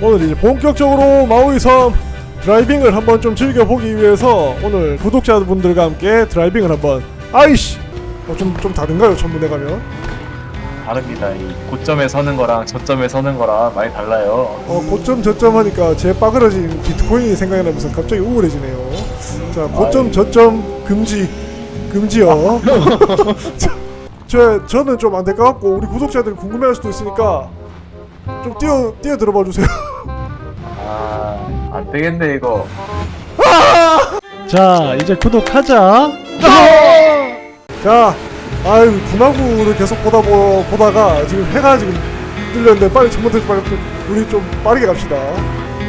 오늘 이제 본격적으로 마우이 섬 드라이빙을 한번 좀 즐겨보기 위해서 오늘 구독자분들과 함께 드라이빙을 한번. 아이씨! 어, 좀, 좀 다른가요 전문에 가면? 다릅니다. 이 고점에 서는 거랑 저점에 서는 거랑 많이 달라요. 어 고점 저점 하니까 제 빠그러진 비트코인이 생각이 나면서 갑자기 우울해지네요. 자 고점 아이. 저점 금지. 금지요. 자, 저, 저는 좀 안 될 것 같고 우리 구독자들 궁금해할 수도 있으니까 좀 뛰어 뛰어 들어봐 주세요. 아, 안 되겠네 이거. 자 이제 구독하자 자, 아유 분화구를 계속 보다 보, 보다가 지금 해가 지금 뚫렸는데 빨리 전부터 빨리 우리 좀 빠르게 갑시다.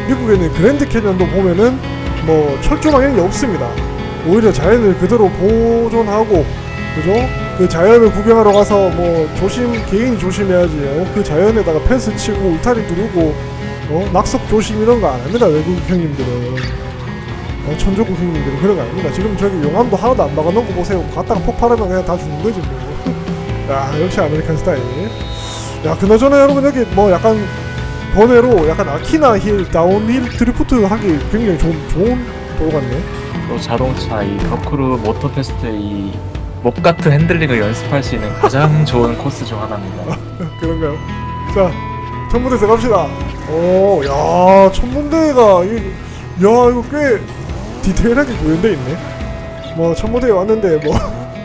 미국에는 그랜드 캐년도 보면은 뭐 철조망 이런 게 없습니다. 오히려 자연을 그대로 보존하고 그죠? 그 자연을 구경하러 가서 뭐 조심 개인이 조심해야지. 어? 그 자연에다가 펜스 치고 울타리 두르고 어? 낙석 조심 이런 거 안 합니다 외국 형님들은. 어, 천조국 형님들은 그런 거 아닙니다. 지금 저기 용암도 하나도 안 막아놓은 거 보세요. 갔다가 폭발하면 그냥 다 죽는 거지 뭐. 야 역시 아메리칸 스타일. 야 그나저나 여러분 여기 뭐 약간 번외로 약간 아키나 힐 다운힐 드리프트 하기 굉장히 좋은 좋은 도로 같네. 또 자동차 이 덕크루 모터 테스트 이 목 같은 핸들링을 연습할 수 있는 가장 좋은 코스 중 하나입니다. 그런가요? 자 천문대에서 갑시다. 오, 야 천문대가 이, 야 이거 꽤 디테일하게 구현돼 있네. 뭐 천문대에 왔는데 뭐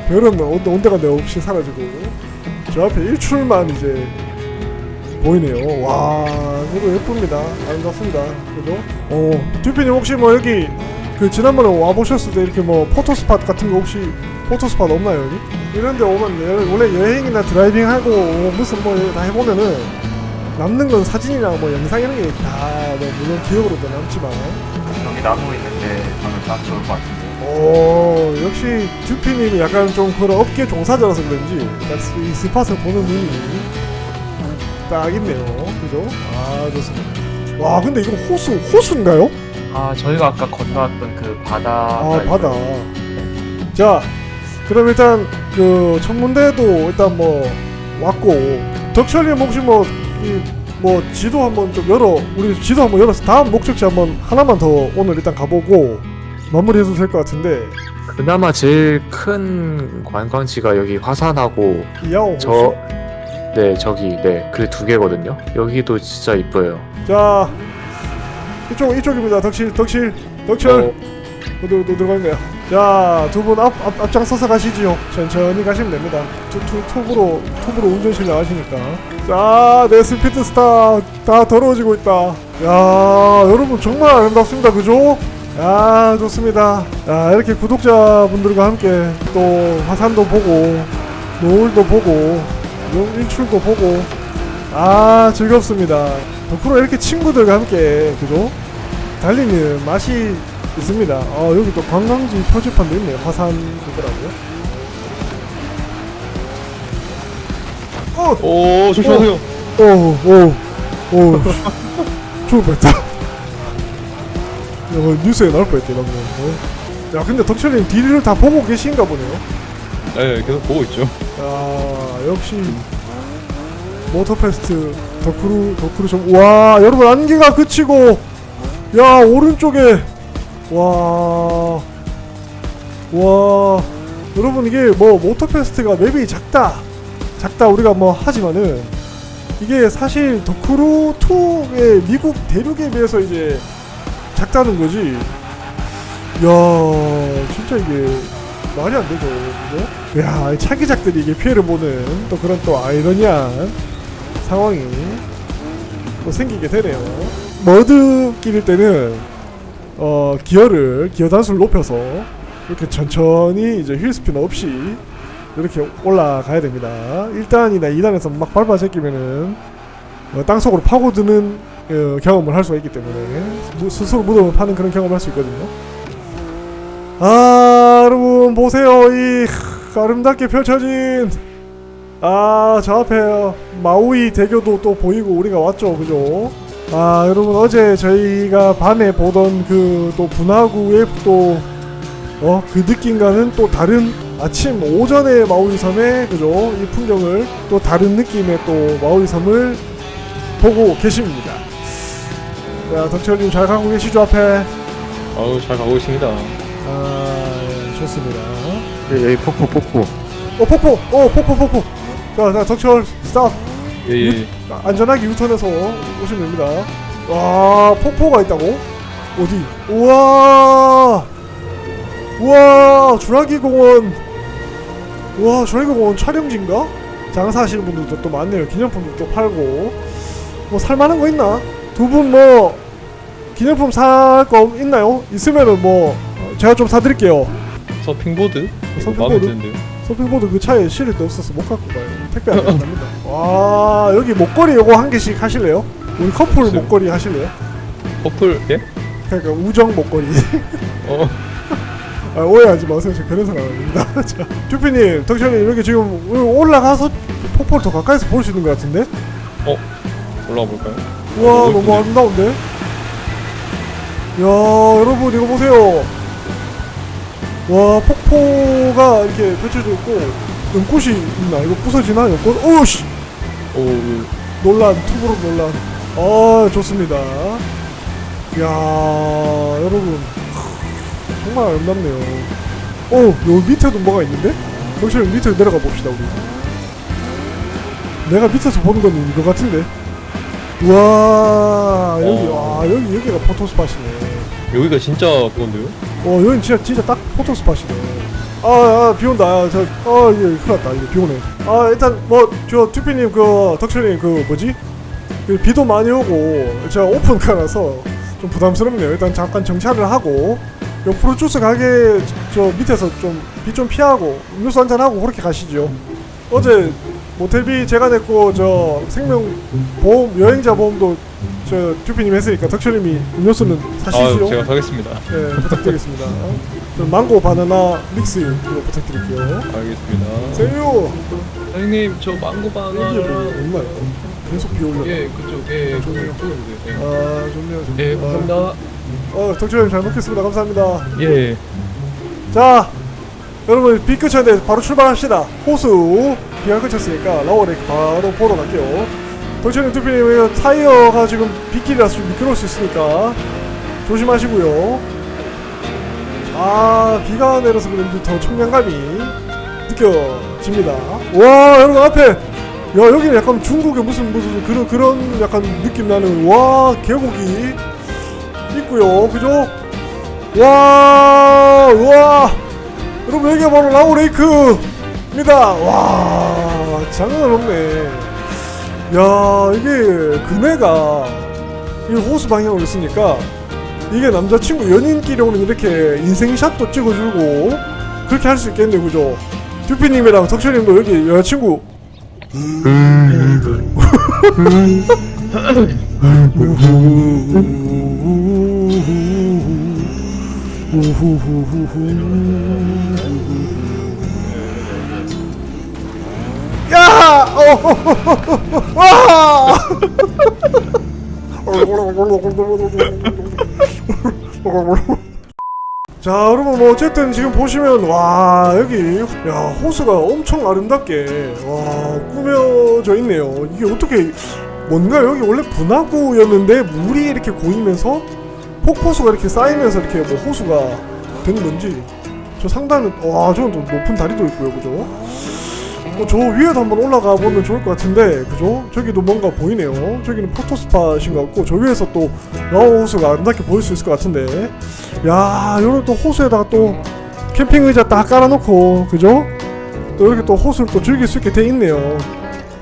별은 온- 온데간데 없이 사라지고 저 앞에 일출만 이제 보이네요. 와 이거 예쁩니다. 아름답습니다. 그죠? 어 듀피님 혹시 뭐 여기 그 지난번에 와 보셨을 때 이렇게 뭐 포토 스팟 같은 거 혹시 포토 스팟 없나요 여기? 이런데 오면 여- 원래 여행이나 드라이빙 하고 무슨 뭐 다 해보면은 남는 건 사진이나 뭐 영상 이런 게다 뭐 물론 기억으로도 남지만 여기 나무 있는데 저는 딱 좋을 것 같은데. 오 역시 듀피님이 약간 좀 그런 업계 종사자라서 그런지 딱이 스팟을 보는 눈이 딱 있네요 그죠? 아 좋습니다 와 근데 이거 호수 호수인가요? 아 저희가 아까 건너왔던 그 바다. 아 바다 자 그럼 일단 그 천문대도 일단 뭐 왔고 덕철님 혹시 뭐 이 뭐 지도 한번 좀 열어 우리 지도 한번 열어서 다음 목적지 한번 하나만 더 오늘 일단 가보고 마무리해도 될 것 같은데. 그나마 제일 큰 관광지가 여기 화산하고 이야오 저 네 저기 네 그 두 개거든요. 여기도 진짜 이뻐요. 자 이쪽 이쪽입니다. 덕실 덕실 덕철. 어디 어디 들어가는 거야? 자 두 분 앞 앞 앞장서서 가시지요. 천천히 가시면 됩니다. 투, 투, 톱으로 톱으로 운전 실력 아시니까. 자 내 스피드 스타 다 더러워지고 있다. 야 여러분 정말 아름답습니다. 그죠? 야 좋습니다. 야 이렇게 구독자분들과 함께 또 화산도 보고 노을도 보고 용- 일출도 보고 아 즐겁습니다. 덕후로 이렇게 친구들과 함께 그죠? 달리는 맛이 있습니다. 아 여기 또 관광지 표지판도 있네요. 화산이더라고요. 어! 오 조심하세요. 오 오 오. 죽을 뻔했다 야, 뭐 뉴스에 나올 뻔했대 방금. 어? 야 근데 덕철님 뒤를 다 보고 계신가 보네요. 네 계속 보고 있죠. 야 역시 모터페스트 덕크루 덕크루 좀 와 여러분 안개가 그치고 야 오른쪽에 와 와 여러분 이게 뭐 모터페스트가 맵이 작다 작다 우리가 뭐 하지만은 이게 사실 덕크루 2의 미국 대륙에 비해서 이제 작다는 거지 야 진짜 이게 말이 안 되죠 그죠? 야, 이 차기작들이 이게 피해를 보는 또 그런 또 아이러니한 상황이 또 생기게 되네요. 머드 끼릴 때는 어 기어를 기어 단수를 높여서 이렇게 천천히 이제 휠 스피너 없이 이렇게 올라가야 됩니다. 1단이나 2단에서 막 밟아 제끼면은 어, 땅속으로 파고드는 어, 경험을 할 수가 있기 때문에 무- 스스로 무덤을 파는 그런 경험을 할 수 있거든요. 아 여러분 보세요 이 크, 아름답게 펼쳐진 아 저 앞에 마우이 대교도 또 보이고 우리가 왔죠 그죠 아 여러분 어제 저희가 밤에 보던 그 또 분화구의 또어그 느낌과는 또 다른 아침 오전에 마우이 섬의 그죠? 이 풍경을 또 다른 느낌의 또 마우이 섬을 보고 계십니다. 자 덕철님 잘 가고 계시죠 앞에? 아우 잘 가고 있습니다. 아 예, 좋습니다. 예, 여기 폭포 폭포. 어 폭포! 어 폭포 폭포! 자, 자 덕철 스탑 예예. 아, 안전하게 유턴해서 오시면 됩니다 와 폭포가 있다고? 어디? 우와 우와 주라기 공원 우와 주라기 공원 촬영지인가? 장사하시는 분들도 또 많네요 기념품도 또 팔고 뭐 살만한 거 있나? 두 분 뭐 기념품 살 거 있나요? 있으면은 뭐 어, 제가 좀 사드릴게요 서핑보드? 이거 서핑보드? 마음에 드는데요. 서핑보드 그 차에 실을 데 없어서 못 갖고 가요. 택배 안 갑니다. 와 여기 목걸이 요거 한 개씩 하실래요? 우리 커플 글쎄요. 목걸이 하실래요? 커플 예? 그러니까 우정 목걸이. 어. 아, 오해하지 마세요. 저 사람 아닙니다. 자, 쭈피님, 덕션님 여기 지금 올라가서 폭포를 더 가까이서 볼 수 있는 것 같은데? 올라가 볼까요? 우와 너무 너무 예쁘네. 아름다운데? 야 여러분 이거 보세요. 와 폭포가 이렇게 펼쳐져 있고 연꽃이 있나? 이거 부서지나 연꽃? 오우씨! 오. 예. 논란 투브로 논란 아 좋습니다 이야 여러분 정말 아름답네요 오 여기 밑에도 뭐가 있는데? 역시 밑으로 내려가 봅시다 우리 내가 밑에서 보는 건 이거 같은데 우와 여기 어. 와 여기 여기가 포토스팟이네 여기가 진짜 그건데요? 어 여긴 진짜 진짜 딱 포토스팟이네 아 비 온다. 아, 저, 아 이게 큰일 났다. 이거 비 오네. 아 일단 뭐 저 투피님 그 덕철님 그 뭐지? 그 비도 많이 오고 제가 오픈카라서 좀 부담스럽네요. 일단 잠깐 정차를 하고 요 프로주스 가게 저 밑에서 좀 비 좀 피하고 음료수 한잔 하고 그렇게 가시죠. 어제 모텔비 제가 냈고 저 생명 보험 여행자 보험도 저 투피님 했으니까 덕철님이 음료수는 사시죠 아 제가 사겠습니다. 네, 부탁드리겠습니다. 그럼 망고 바나나 믹스 이거 부탁드릴게요. 알겠습니다. 세유 사장님 저 망고 이게 뭐 바나나랑 얼마야? 계속 비 올려. 예 그쪽 예 그쪽 쪽으로 예. 아 좋네요. 예 감사합니다. 어 덕주님 잘 먹겠습니다. 감사합니다. 예. 자 여러분 비 그쳤는데 바로 출발합시다. 호수 비가 그쳤으니까 라워렉 바로 보러 갈게요. 덕주님 투피님 타이어가 지금 빗길이라서 좀 미끄러울 수 있으니까 조심하시고요. 아 비가 내려서 그런지 더 청량감이 느껴집니다. 와 여러분 앞에 야 여기는 약간 중국의 무슨 무슨 그런 그런 약간 느낌 나는 와 계곡이 있고요, 그죠? 와, 와, 여러분 여기가 바로 라오레이크입니다. 와, 장난 없네. 야 이게 그네가 이 호수 방향으로 있으니까 이게 남자친구 연인끼리 오면 이렇게 인생샷도 찍어주고 그렇게 할 수 있겠네 그죠? 듀피님이랑 덕철님도 여기 여자친구! 와! 자 여러분 뭐 어쨌든 지금 보시면 와 여기 야 호수가 엄청 아름답게 와 꾸며져 있네요 이게 어떻게 뭔가 여기 원래 분화구였는데 물이 이렇게 고이면서 폭포수가 이렇게 쌓이면서 이렇게 뭐 호수가 된 건지 저 상단은 와 저건 또 높은 다리도 있고요 그죠 어, 저 위에도 한번 올라가 보면 좋을 것 같은데 그죠? 저기도 뭔가 보이네요. 저기는 포토스팟인 것 같고 저 위에서 또 라오 호수가 아름답게 보일 수 있을 것 같은데. 야 요런 또 호수에다가 또 캠핑 의자 딱 깔아놓고 그죠? 또 이렇게 또 호수를 또 즐길 수 있게 돼 있네요.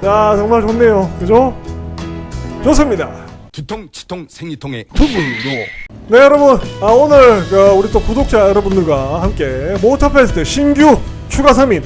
야 정말 좋네요. 그죠? 좋습니다. 두통, 치통, 생리통에 네 여러분. 아, 오늘 그, 우리 또 구독자 여러분들과 함께 모터페스트 신규 추가 3인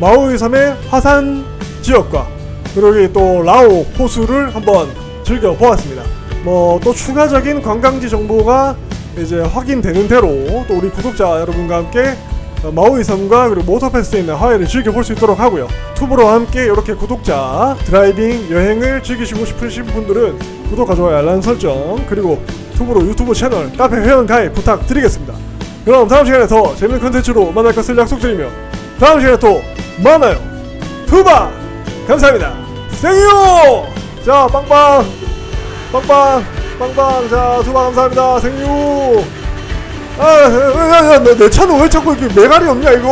마우이 섬의 화산 지역과 그리고 또 라오 호수를 한번 즐겨 보았습니다. 뭐 또 추가적인 관광지 정보가 이제 확인되는 대로 또 우리 구독자 여러분과 함께 어, 마우이 섬과 그리고 모터페스트에 있는 하회를 즐겨볼 수 있도록 하고요. 투브로와 함께 이렇게 구독자 드라이빙 여행을 즐기시고 싶으신 분들은 구독과 좋아요 알람 설정 그리고 투브로 유튜브 채널 카페 회원 가입 부탁드리겠습니다. 그럼 다음 시간에 더 재밌는 컨텐츠로 만날 것을 약속드리며 다음 시간에 또 만나요. 투바! 감사합니다. 생유 자 빵빵! 빵빵! 빵빵! 자 두방 감사합니다. 생유 아 야야내 차는 왜 자꾸 이렇게 메갈이 없냐 이거